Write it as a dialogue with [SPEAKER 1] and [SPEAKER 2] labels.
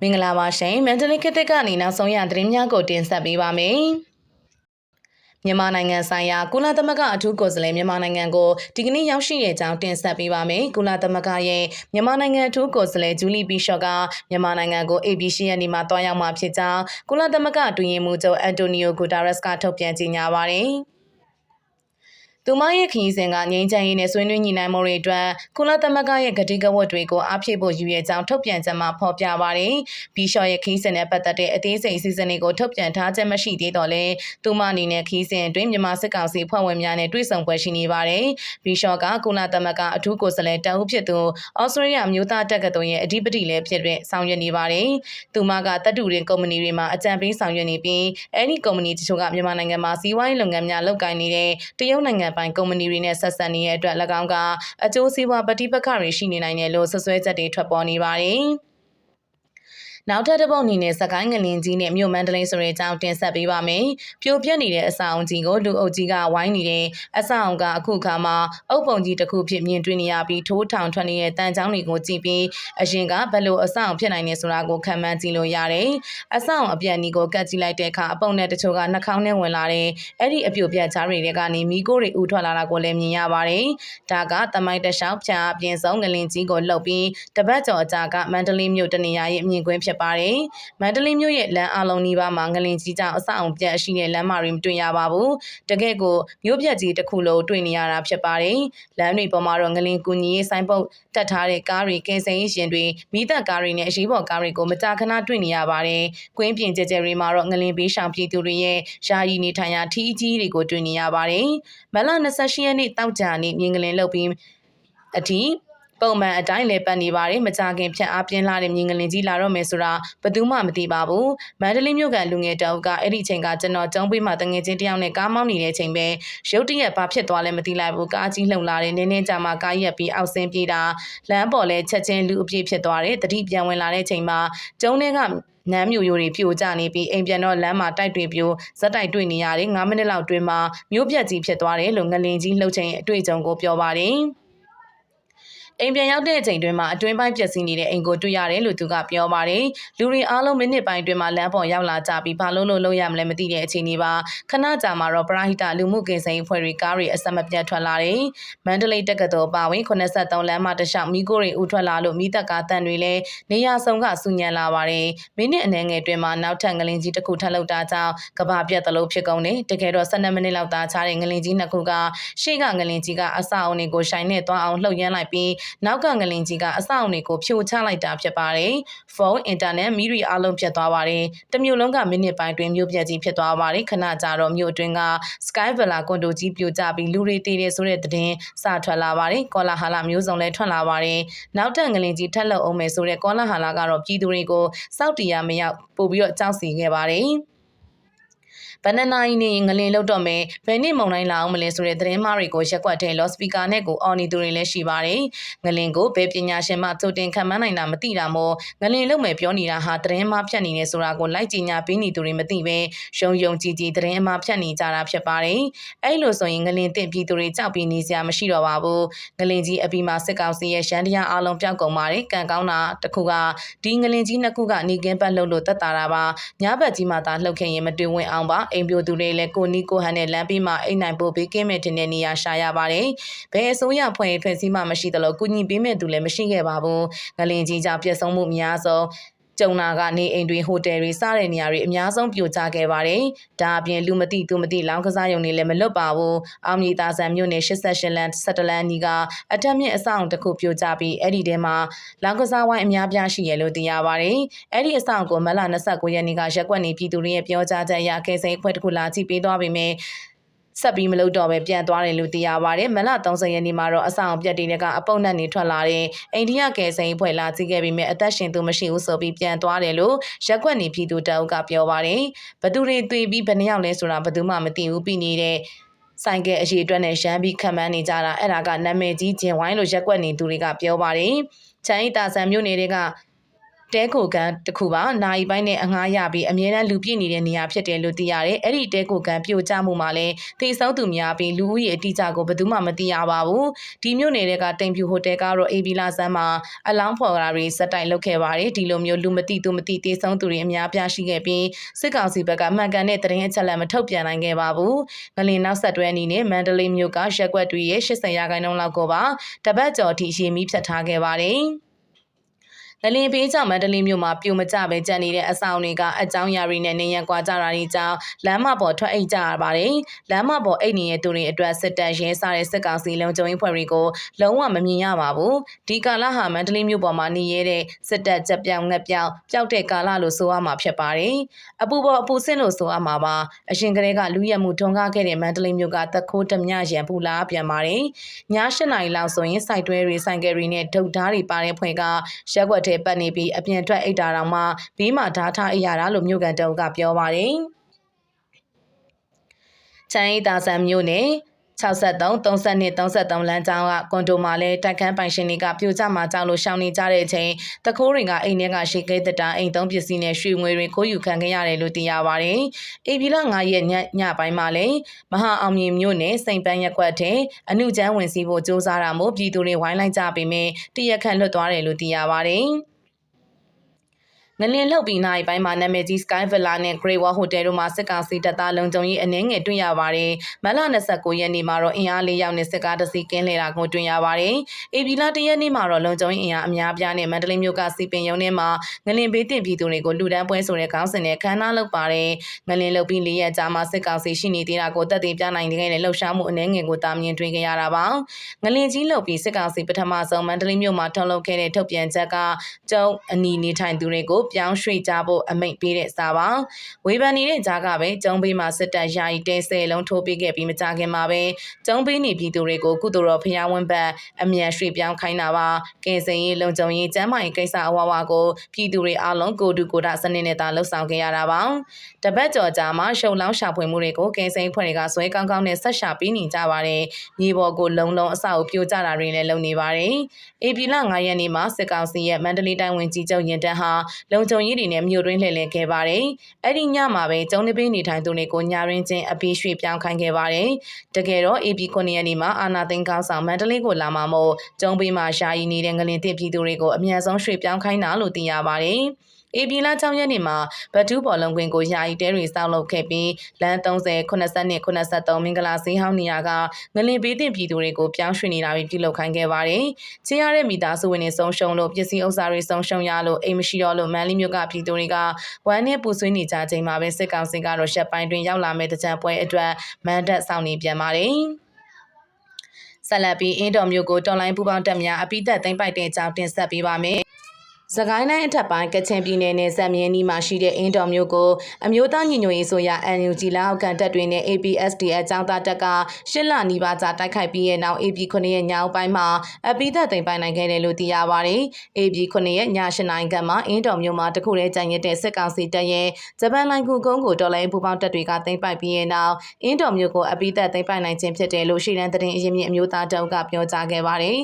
[SPEAKER 1] မင်္ဂလာပါရှင်မန္တလေးခေတ်သစ်ကနေနောက်ဆုံးရသတင်းများကိုတင်ဆက်ပေးပါမယ်မြန်မာနိုင်ငံဆိုင်ရာကုလသမဂ္ဂအထူးကိုယ်စားလှယ်မြန်မာနိုင်ငံကိုဒီကနေ့ရောက်ရှိတဲ့အကြောင်းတင်ဆက်ပေးပါမယ်။ကုလသမဂ္ဂရဲ့မြန်မာနိုင်ငံအထူးကိုယ်စားလှယ်ဂျူလီပီရှော့ကမြန်မာနိုင်ငံကို ABC ရက်နေ့မှာတွားရောက်မှာဖြစ်ကြောင်းကုလသမဂ္ဂအတွင်းရေးမှူးချုပ်အန်တိုနီယိုဂူတာရက်စ်ကထုတ်ပြန်ကြေညာပါတယ်။ သူမရဲ့ခရီးစဉ်ကငြိမ်းချမ်းရေးနဲ့ဆွေးနွေးညှိနှိုင်းမှုတွေအတွက်ကုလသမဂ္ဂရဲ့ဂတိကဝတ်တွေကိုအားဖြည့်ဖို့ယူရကြောင်းထုတ်ပြန်ချက်မှာဖော်ပြပါတယ်။ဘီရှော့ရဲ့ခရီးစဉ်နဲ့ပတ်သက်တဲ့အသေးစိတ်အစီအစဉ်တွေကိုထုတ်ပြန်ထားချက်မရှိသေးတော့လဲသူမအနေနဲ့ခရီးစဉ်အတွင်းမြန်မာစစ်ကောင်စီဖွဲ့ဝင်များနဲ့တွေ့ဆုံပွဲရှိနေပါတယ်။ဘီရှော့ကကုလသမဂ္ဂအထူးကိုယ်စားလှယ်တအုပ်ဖြစ်သူဩစတြေးလျမျိုးသားတက္ကသိုလ်ရဲ့အဓိပတိလည်းဖြစ်တဲ့ဆောင်ရွက်နေပါတယ်။သူမကတပ်တူရင်ကုမ္ပဏီတွေမှာအကြံပေးဆောင်ရွက်နေပြီးအဲဒီကုမ္ပဏီတချို့ကမြန်မာနိုင်ငံမှာစီးပွားရေးလုပ်ငန်းများလုပ်ကိုင်နေတဲ့တရုတ်နိုင်ငံပိုင်ကုမ္ပဏီတွေနဲ့ဆက်ဆံနေတဲ့အတွက်၎င်းကအကျိုးစီးပွားပဋိပက္ခတွေရှိနေနိုင်တယ်လို့ဆွဆွဲချက်တွေထွက်ပေါ်နေပါတယ်။ နောက်ထပ်တစ်ပုတ်အနေနဲ့စကိုင်းငလင်ကြီးနဲ့မြို့မန္တလေးဆိုတဲ့အကြောင်းတင်ဆက်ပေးပါမယ်။ပြိုပြက်နေတဲ့အဆောက်ကြီးကိုလူအုပ်ကြီးကဝိုင်းနေတဲ့အဆောက်ကအခုခါမှာအုပ်ပုံကြီးတစ်ခုဖြစ်မြင်တွေ့နေရပြီးထိုးထောင်ထွက်နေတဲ့တန်ချောင်းတွေကိုကြည့်ပြီးအရင်ကဘယ်လိုအဆောက်ဖြစ်နိုင်နေဆိုတာကိုခံမှန်းကြည့်လို့ရတယ်။အဆောက်အပြန်ဒီကိုကတ်ကြည့်လိုက်တဲ့အခါအပုံနဲ့တချို့ကနှာခေါင်းနဲ့ဝင်လာတဲ့အဲ့ဒီအပြိုပြက်ချားတွေကနေမီးကိုတွေဥထွက်လာတာကိုလည်းမြင်ရပါတယ်။ဒါကတမိုင်းတလျှောက်ဖြာအပြင်ဆုံးငလင်ကြီးကိုလှုပ်ပြီးတပတ်ကျော်အကြာကမန္တလေးမြို့တနေရာရဲ့အမြင်ကွင်းဖြစ်ပါတယ်။မန္တလေးမြို့ရဲ့လမ်းအလုံးနီးပါးမှာငလင်ကြီးကြောင့်အဆောက်အုံပြတ်ရှိတဲ့လမ်းမတွေမတွေ့ရပါဘူး။တကယ့်ကိုမြို့ပြတ်ကြီးတစ်ခုလုံးတွေ့နေရတာဖြစ်ပါတယ်။လမ်းတွေပေါ်မှာတော့ငလင်ကူညီရေးဆိုင်ပုတ်တက်ထားတဲ့ကားတွေကင်ဆယ်ရေးရှင်တွေမိသက်ကားတွေနဲ့အရေးပေါ်ကားတွေကိုမကြာခဏတွေ့နေရပါတယ်။ကွင်းပြင်ကျကျတွေမှာတော့ငလင်ပေးရှောင်ပြည်သူတွေရဲ့ယာယီနေထိုင်ရာထီးကြီးတွေကိုတွေ့နေရပါတယ်။မလ28ရက်နေ့တောက်ကြနေ့မြင်းကလင်လှုပ်ပြီးအထိ ပုံမှန်အတိုင်းလဲပတ်နေပါတယ်မကြခင်ဖြတ်အားပြင်းလာတဲ့မြင်းကလင်ကြီးလာတော့မယ်ဆိုတာဘယ်သူမှမသိပါဘူးမန္တလေးမြို့ကလူငယ်တအုပ်ကအဲ့ဒီချိန်ကကျွန်တော်ကျုံးပေးမှတငယ်ချင်းတယောက်နဲ့ကားမောင်းနေတဲ့ချိန်ပဲရုတ်တရက်ဘာဖြစ်သွားလဲမသိလိုက်ဘူးကားကြီးလှုပ်လာတယ်နင်းနေကြမှာကားရက်ပြီးအောက်ဆင်းပြေးတာလမ်းပေါ်လဲချက်ချင်းလူအပြည့်ဖြစ်သွားတယ်တတိပြန်ဝင်လာတဲ့ချိန်မှာကျုံးထဲကနမ်းမျိုးရိုးတွေပြိုကျနေပြီးအိမ်ပြန်တော့လမ်းမှာတိုက်တွေပြိုဇက်တိုက်တွေ့နေရတယ်9မိနစ်လောက်တွင်မှာမြို့ပြက်ကြီးဖြစ်သွားတယ်လို့ငလင်ကြီးလှုပ်ချိန်အတွေ့အကြုံကိုပြောပါတယ် အိမ်ပြန်ရောက်တဲ့အချိန်တွင်မှာအတွင်းပိုင်းပျက်စီးနေတဲ့အိမ်ကိုတွေ့ရတယ်လို့သူကပြောပါတယ်။လူတွေအားလုံးမိနစ်ပိုင်းတွင်မှာလမ်းပေါ်ရောက်လာကြပြီးဘာလို့လို့လုပ်ရမလဲမသိတဲ့အချိန်လေးပါခဏကြာမှာတော့ပရာဟိတလူမှုကင်ဆယ်ရေးဖွဲ့တွေကားတွေအဆက်မပြတ်ထွက်လာတယ်။မန္တလေးတက္ကသိုလ်ပါဝင်83လမ်းမတလျှောက်မိကိုတွေဥထွက်လာလို့မိသက်ကားတန်တွေလည်းနေရာဆောင်ကစူညံလာပါတယ်။မိနစ်အနည်းငယ်တွင်မှာနောက်ထပ်ငလင်ကြီးတစ်ခုထပ်လောက်တာကြောင့်ကဘာပြတ်သလိုဖြစ်ကုန်တယ်။တကယ်တော့12မိနစ်လောက်သာချတဲ့ငလင်ကြီးနှစ်ခုကရှေ့ကငလင်ကြီးကအဆောက်အုံတွေကိုရှိုင်နဲ့တွားအောင်လှုပ်ရမ်းလိုက်ပြီးနောက်ကငလင်ကြီးကအဆောက်အုံတွေကိုဖြိုချလိုက်တာဖြစ်ပါတယ်။ဖုန်း၊အင်တာနက်၊မီးရီအားလုံးပြတ်သွားပါတယ်။တမျိုးလုံးကမိနစ်ပိုင်းတွင်မြို့ပြတ်ကြီးဖြစ်သွားပါတယ်။ခဏကြာတော့မြို့အတွင်းက Sky Villa ကွန်ဒိုကြီးပြိုကျပြီးလူတွေတည်တယ်ဆိုတဲ့သတင်းစထွက်လာပါတယ်။ကောလာဟာလမျိုးစုံလည်းထွက်လာပါတယ်။နောက်ထပ်ငလင်ကြီးထက်လောက်အောင်မယ်ဆိုတဲ့ကောလာဟာလကတော့ပြည်သူတွေကိုစောက်တီရမရောက်ပို့ပြီးတော့ကြောက်စီခဲ့ပါတယ်။ ဘယ်နှစ်နာရီနေငလင်လောက်တော့မယ်ဘယ်နှစ်မုံတိုင်းလာအောင်မလဲဆိုတဲ့သတင်းမှားတွေကိုရက်ကွက်တဲ့လော့စပီကာနဲ့ကိုအော်နေသူတွေလည်းရှိပါတယ်ငလင်ကိုဘယ်ပညာရှင်မှသုတင်ခံမှန်းနိုင်တာမသိတာမို့ငလင်လုံမယ်ပြောနေတာဟာသတင်းမှားဖြတ်နေနေဆိုတာကိုလိုက်ကြညာပေးနေသူတွေမသိပဲယုံယုံကြည်ကြည်သတင်းမှားဖြတ်နေကြတာဖြစ်ပါတယ်အဲ့လိုဆိုရင်ငလင်တင့်ပြည်သူတွေကြောက်ပြီးနေစရာမရှိတော့ပါဘူးငလင်ကြီးအပြီးမှာစစ်ကောင်စီရဲ့ရှမ်းတရားအလုံးပြောက်ကုန်ပါတယ်ကံကောင်းတာတခုကဒီငလင်ကြီးနှစ်ခုကနေကင်းပတ်လှုပ်လို့တက်တာတာပါညဘက်ကြီးမှသာလှုပ်ခင်ရင်မတွေ့ဝင်အောင်ပါအိမ်ပြိုသူတွေလည်းကိုနီကိုဟန်နဲ့လမ်းပြီးမှအိမ်နိုင်ဖို့ဘေးကင်းမဲ့တင်တဲ့နေရာရှာရပါတယ်။ဘယ်အစိုးရဖွဲ့ဖွဲ့စည်းမှမရှိသလိုကုညီပေးမဲ့သူလည်းမရှိခဲ့ပါဘူး။ငလင်ကြီးကြောင့်ပြည့်စုံမှုအများဆုံး ကျုံနာကနေအိမ်တွေဟိုတယ်တွေစတဲ့နေရာတွေအများဆုံးပြိုကျခဲ့ပါတယ်။ဒါအပြင်လူမသိသူမသိလောင်းကစားရုံတွေလည်းမလွတ်ပါဘူး။အောင်မြေသားဆန်မြို့နယ်88လန်17လန်နီကအထက်မြင့်အဆောင်တစ်ခုပြိုကျပြီးအဲ့ဒီထဲမှာလောင်းကစားဝိုင်းအများပြားရှိရလို့သိရပါတယ်။အဲ့ဒီအဆောင်ကိုမလ29ရက်နေ့ကရက်ွက်နေပြည်သူတွေရဲ့ပြောကြားချက်အရကဲစိန်အဖွဲ့တစ်ခုလာကြည့်ပေးသွားပေမဲ့ ဆက်ပြီးမလုပ်တော့ပဲပြန်သွားတယ်လို့သိရပါတယ်။မလ30ရက်နေ့မှာတော့အဆောင်ပြက်တွေကအပုတ်နဲ့နေထွက်လာတဲ့အိန္ဒိယကယ်ဆယ်ရေးဖွဲ့လာကြည့်ခဲ့ပြီးမြဲအသက်ရှင်သူမရှိဘူးဆိုပြီးပြန်သွားတယ်လို့ရက်ွက်နေပြည်သူတအုပ်ကပြောပါတယ်။ဘသူတွေတွေ့ပြီးဘယ်နှယောက်လဲဆိုတာဘယ်သူမှမသိဘူးပြီးနေတဲ့ဆိုင်ကဲအရေးအတွက်နဲ့ရမ်းပြီးခံမှန်းနေကြတာအဲ့ဒါကနာမည်ကြီးဂျင်ဝိုင်းလို့ရက်ွက်နေသူတွေကပြောပါတယ်။ချမ်းဤတာဆန်မျိုးနယ်တွေက တဲကိုကန်တစ်ခုပါနိုင်ပိုင်းနဲ့အငှားရပြီးအမြဲတမ်းလူပြည့်နေတဲ့နေရာဖြစ်တယ်လို့သိရတယ်အဲ့ဒီတဲကိုကန်ပြိုကျမှုမှာလည်းသေဆုံးသူများပြီးလူဦးရေအတိအကျကိုဘယ်သူမှမသိရပါဘူးဒီမြို့နယ်တွေကတိမ်ဖြူဟိုတယ်ကတော့ AB လာဆန်းမှာအလောင်းဖော်တာတွေစက်တိုင်လုပ်ခဲ့ပါတယ်ဒီလိုမျိုးလူမသိသူမသိသေဆုံးသူတွေအများပြားရှိခဲ့ပြီးစစ်ကောင်စီဘက်ကမှန်ကန်တဲ့သတင်းအချက်အလက်မထုတ်ပြန်နိုင်ခဲ့ပါဘူးငလင်နောက်ဆက်တွဲအနေနဲ့မန္တလေးမြို့ကရက်ကွက်တွေရဲ့80ရာခိုင်နှုန်းလောက်ကိုပါတပတ်ကျော်ထိရှည်မီးဖြတ်ထားခဲ့ပါတယ် လလင်ပေးကြောင့်မန္တလေးမြို့မှာပြိုမကျပဲကြံနေတဲ့အဆောင်တွေကအကြောင်းအရာတွေနဲ့နေရန်ကွာကြတာတွေကြောင့်လမ်းမပေါ်ထွက်အိတ်ကြရပါတယ်။လမ်းမပေါ်အိတ်နေတဲ့သူတွေအတွက်စစ်တပ်ရဲစားတဲ့စစ်ကောင်စီလုံခြုံရေးဖွဲ့တွေကိုလုံးဝမမြင်ရပါဘူး။ဒီကာလဟာမန္တလေးမြို့ပေါ်မှာနေရတဲ့စစ်တပ်ကြက်ပြောင်ငက်ပြောင်ပျောက်တဲ့ကာလလို့ဆိုရမှာဖြစ်ပါတယ်။အပူပေါ်အပူဆင်းလို့ဆိုရမှာပါ။အရှင်ကလေးကလူရက်မှုထွန်းကားခဲ့တဲ့မန္တလေးမြို့ကတခိုးဓမြရံပူလာပြန်ပါတယ်။ည၈နာရီလောက်ဆိုရင်စိုက်တွဲတွေဆိုင်ကယ်တွေနဲ့ဒုတ်ဓားတွေပါတဲ့ဖွင့်ကရက်ွက်ထဲပတ်နေပြီးအပြင်ထွက်အိတ်တာတောင်မှဘေးမှာဓာတ်ထားအိတ်ရတာလို့မြို့ကန်တုံးကပြောပါတယ်။ချမ်းရီတာဆန်မြို့နယ် 63 32 33လမ်းကြောင်းကကွန်ဒိုမှာလဲတိုက်ခန်းပိုင်ရှင်တွေကပြိုကျမှာကြောက်လို့ရှောင်နေကြတဲ့အချိန်တခိုးတွေကအိမ်ထဲကရှေ့ကဲတတာအိမ်သုံးပစ္စည်းနဲ့ရွှေငွေတွေခိုးယူခံခဲ့ရတယ်လို့သိရပါတယ်။အေဗီလာ9ရက်ညညပိုင်းမှာလဲမဟာအောင်မြင်မြို့နယ်စိန်ပန်းရက်ကွက်တဲ့အနုကျန်းဝင်စီဖို့စ조사တာမို့ပြည်သူတွေဝိုင်းလိုက်ကြပေမဲ့တရက်ခန့်လွတ်သွားတယ်လို့သိရပါတယ်။ ငလင်လှုပ်ပြီးနိုင်ပိုင်းမှာနာမည်ကြီး Sky Villa နဲ့ Great Wall Hotel တို့မှာစစ်ကောင်စီတပ်သားလုံခြုံရေးအနှဲငယ်တွေ့ရပါတယ်။မလ29ရက်နေ့မှာတော့အင်အား၄ယောက်နဲ့စစ်ကားတစ်စီးကင်းလှည့်တာကိုတွေ့ရပါတယ်။အေဗီလာတရက်နေ့မှာတော့လုံခြုံရေးအင်အားအများပြားနဲ့မန္တလေးမြို့ကစီပင်ရုံထဲမှာငလင်ဘေးတင်ပြည်သူတွေကိုလူဒန်းပွဲဆိုတဲ့ခေါင်းစဉ်နဲ့ခမ်းနားလုပ်ပါတယ်။ငလင်လှုပ်ပြီး၄ရက်ကြာမှစစ်ကောင်စီရှိနေသေးတာကိုတက်သိပြနိုင်ခဲ့တဲ့လှုပ်ရှားမှုအနှဲငယ်ကိုတာမြင်တွေ့ခဲ့ရတာပါ။ငလင်ကြီးလှုပ်ပြီးစစ်ကောင်စီပထမဆုံးမန္တလေးမြို့မှာထုတ်လုပ်ခဲ့တဲ့ထုတ်ပြန်ချက်ကကျုံအနီနေထိုင်သူတွေကိုပြောင်းရွှေ့ကြဖို့အမိန့်ပေးတဲ့စာပါဝေဖန်နေတဲ့ကြားကပဲကျုံပေးမှာစစ်တပ်ယာယီတဲဆယ်လုံးထိုးပေးခဲ့ပြီးမကြခင်မှာပဲကျုံပေးနေပြည်သူတွေကိုကုသိုလ်တော်ဖျားဝန်းဘက်အမြန်ရွှေ့ပြောင်းခိုင်းတာပါကင်စင်ရေးလုံခြုံရေးကျန်းမာရေးကိစ္စအဝဝကိုပြည်သူတွေအားလုံးကိုတူကိုတာစနစ်နဲ့သာလှုပ်ဆောင်ခဲ့ရတာပါတပတ်ကျော်ကြာမှာရှုံလောင်းရှာဖွေမှုတွေကိုကင်စင်ဖွဲ့တွေကဆွဲကောင်းကောင်းနဲ့ဆက်ရှာပေးနေကြပါတယ်မြေပေါ်ကိုလုံလုံအဆောက်ပြိုကျတာတွေလည်းလုပ်နေပါတယ်အေပီလ9ရက်နေ့မှာစစ်ကောင်စီရဲ့မန္တလေးတိုင်းဝင်ကြီးချုပ်ရင်တန်းဟာလုံခြုံရေးတွေနဲ့မြို့တွင်းလှည့်လည်ခဲ့ပါတယ်။အဲ့ဒီညမှာပဲကျုံနေပေးနေထိုင်သူတွေကိုညာရင်းချင်းအပြေးရွှေ့ပြောင်းခိုင်းခဲ့ပါတယ်။တကယ်တော့ AP 9ရက်နေ့မှာအာနာသိန်းကောင်းဆောင်မန္တလေးကိုလာမှာမို့ကျုံပေးမှာရှာယီနေတဲ့ငလင်တစ်ပြည်သူတွေကိုအမြန်ဆုံးရွှေ့ပြောင်းခိုင်းတာလို့သိရပါတယ်။ အေပီလာ6ရက်နေ့မှာဗတ်တူးဘော်လုံးကွင်းကိုယာယီတဲတွေစောက်လုပ်ခဲ့ပြီးလမ်း30 80 83မင်္ဂလာဈေးဟောင်းနေရာကငလင်ပေးတင်ပြည်သူတွေကိုပြောင်းရွှေ့နေတာတွေပြုလုပ်ခိုင်းခဲ့ပါတယ်။ချင်းရတဲ့မိသားစုဝင်တွေဆုံးရှုံးလို့ပစ္စည်းဥစ္စာတွေဆုံးရှုံးရလို့အိမ်မရှိတော့လို့မန်လီမြို့ကပြည်သူတွေကဝမ်းနဲ့ပူဆွေးနေကြချိန်မှာပဲစစ်ကောင်စီကတော့ရှက်ပိုင်းတွင်ရောက်လာမဲ့တကြံပွဲအတွက်မန်ဒတ်ဆောင်နေပြန်ပါတယ်။ဆက်လက်ပြီးအင်းတော်မျိုးကိုတော်လိုင်းပူပေါင်းတက်များအပိသက်သိမ့်ပိုက်တဲ့အကြောင်းတင်ဆက်ပေးပါမယ်။ စကိုင်းတိုင်းအထက်ပိုင်းကချင်ပြည်နယ်နယ်စပ်မြင်းနီမှာရှိတဲ့အင်းတော်မျိုးကိုအမျိုးသားညီညွတ်ရေးဆိုရ NUG လက်အောက်ခံတပ်တွေနဲ့ APSD အကြောင်းသားတပ်ကရှစ်လနီးပါးကြာတိုက်ခိုက်ပြီးရဲ့နောက် AP 9ရက်ညောင်ပိုင်းမှာအပိသက်သိမ်းပိုင်နိုင်ခဲ့တယ်လို့သိရပါတယ်။ AP 9ရက်ည8နိုင်ကမှာအင်းတော်မျိုးမှာတခုတည်းကြံရတဲ့စစ်ကောင်စီတပ်ရဲ့ဂျပန်လိုင်ကူကုန်းကိုတော်လိုင်းပူပေါင်းတပ်တွေကသိမ်းပိုက်ပြီးရဲ့နောက်အင်းတော်မျိုးကိုအပိသက်သိမ်းပိုင်နိုင်ခြင်းဖြစ်တယ်လို့ရှီလန်သတင်းအရင်းမြစ်အမျိုးသားတုံးကပြောကြားခဲ့ပါတယ်